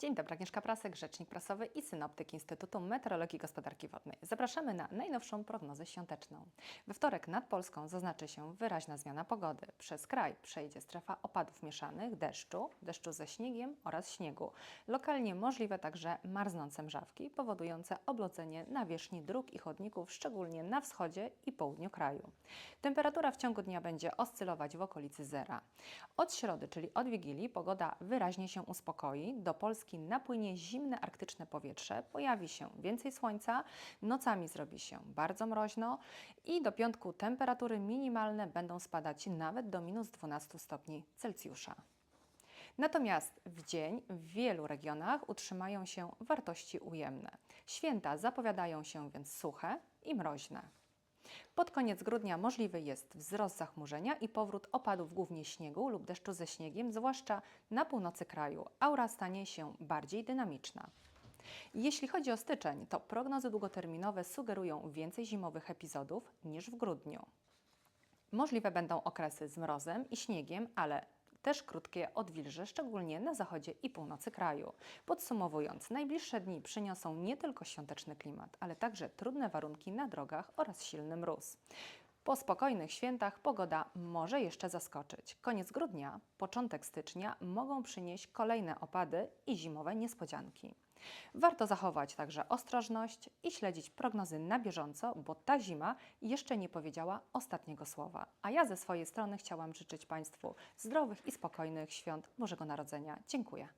Dzień dobry, Agnieszka Prasek, rzecznik prasowy i synoptyk Instytutu Meteorologii i Gospodarki Wodnej. Zapraszamy na najnowszą prognozę świąteczną. We wtorek nad Polską zaznaczy się wyraźna zmiana pogody. Przez kraj przejdzie strefa opadów mieszanych, deszczu, deszczu ze śniegiem oraz śniegu. Lokalnie możliwe także marznące mrzawki, powodujące oblodzenie nawierzchni dróg i chodników, szczególnie na wschodzie i południu kraju. Temperatura w ciągu dnia będzie oscylować w okolicy zera. Od środy, czyli od Wigilii, pogoda wyraźnie się uspokoi. Do Polski napłynie zimne arktyczne powietrze, pojawi się więcej słońca, nocami zrobi się bardzo mroźno i do piątku temperatury minimalne będą spadać nawet do minus 12 stopni Celsjusza. Natomiast w dzień w wielu regionach utrzymają się wartości ujemne. Święta zapowiadają się więc suche i mroźne. Pod koniec grudnia możliwy jest wzrost zachmurzenia i powrót opadów głównie śniegu lub deszczu ze śniegiem, zwłaszcza na północy kraju. Aura stanie się bardziej dynamiczna. Jeśli chodzi o styczeń, to prognozy długoterminowe sugerują więcej zimowych epizodów niż w grudniu. Możliwe będą okresy z mrozem i śniegiem, ale też krótkie odwilże, szczególnie na zachodzie i północy kraju. Podsumowując, najbliższe dni przyniosą nie tylko świąteczny klimat, ale także trudne warunki na drogach oraz silny mróz. Po spokojnych świętach pogoda może jeszcze zaskoczyć. Koniec grudnia, początek stycznia mogą przynieść kolejne opady i zimowe niespodzianki. Warto zachować także ostrożność i śledzić prognozy na bieżąco, bo ta zima jeszcze nie powiedziała ostatniego słowa. A ja ze swojej strony chciałam życzyć Państwu zdrowych i spokojnych świąt Bożego Narodzenia. Dziękuję.